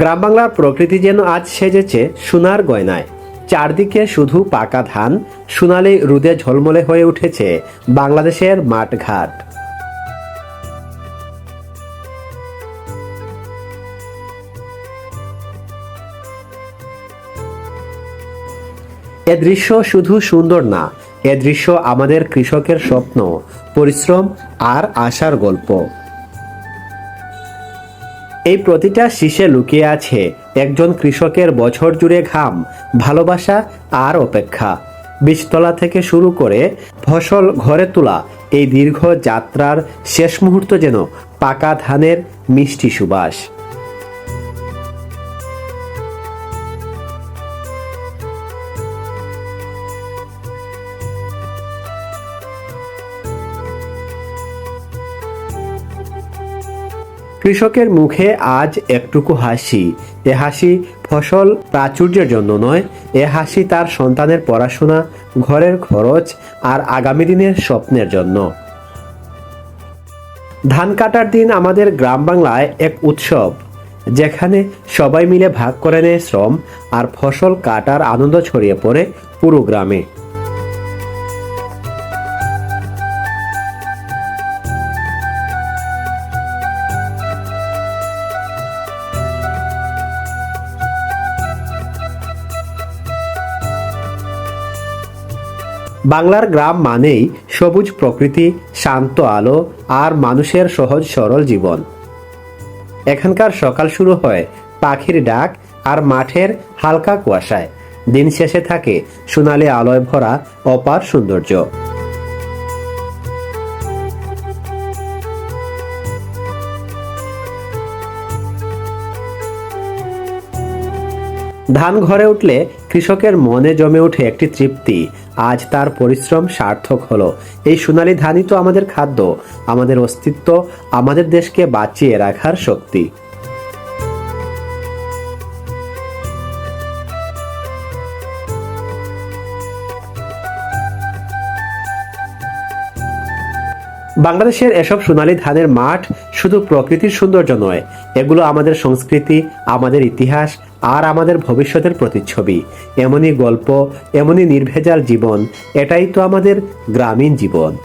গ্রাম বাংলার প্রকৃতি যেন আজ সেজেছে সোনার গয়নায়। চারদিকে শুধু পাকা ধান, সোনালি রুদে ঝলমলে হয়ে উঠেছে বাংলাদেশের মাঠঘাট। এ দৃশ্য শুধু সুন্দর না, এ দৃশ্য আমাদের কৃষকের স্বপ্ন, পরিশ্রম আর আশার গল্প। এই প্রতিটা শীষে লুকিয়ে আছে একজন কৃষকের বছর জুড়ে ঘাম, ভালোবাসা আর অপেক্ষা। বীজতলা থেকে শুরু করে ফসল ঘরে তোলা এই দীর্ঘ যাত্রার শেষ মুহূর্ত যেন পাকা ধানের মিষ্টি সুবাস। কৃষকের মুখে আজ একটুকু হাসি। এ হাসি ফসল প্রাচুর্যের জন্য নয়, এ হাসি তার সন্তানের পড়াশোনা, ঘরের খরচ আর আগামী দিনের স্বপ্নের জন্য। ধান কাটার দিন আমাদের গ্রাম বাংলায় এক উৎসব, যেখানে সবাই মিলে ভাগ করে নেয় শ্রম আর ফসল কাটার আনন্দ ছড়িয়ে পড়ে পুরো গ্রামে। বাংলার গ্রাম মানেই সবুজ প্রকৃতি, শান্ত আলো আর মানুষের সহজ সরল জীবন। এখানকার সকাল শুরু হয় পাখির ডাক আর মাঠের হালকা কুয়াশায়। দিন শেষে থাকে সোনালি আলোয় ভরা অপার সৌন্দর্য। ধান ঘরে উঠলে কৃষকের মনে জমে ওঠে একটি তৃপ্তি। আজ তার পরিশ্রম সার্থক হলো। এই সোনালী ধানই তো আমাদের খাদ্য, আমাদের অস্তিত্ব, আমাদের দেশকে বাঁচিয়ে রাখার শক্তি। বাংলাদেশের এসব সোনালী ধানের মাঠ শুধু প্রকৃতির সৌন্দর্য নয়, এগুলো আমাদের সংস্কৃতি, আমাদের ইতিহাস আর আমাদের ভবিষ্যতের প্রতিচ্ছবি। এমনই গল্প এমনই নির্ভেজাল জীবন এটাই তো আমাদের গ্রামীণ জীবন।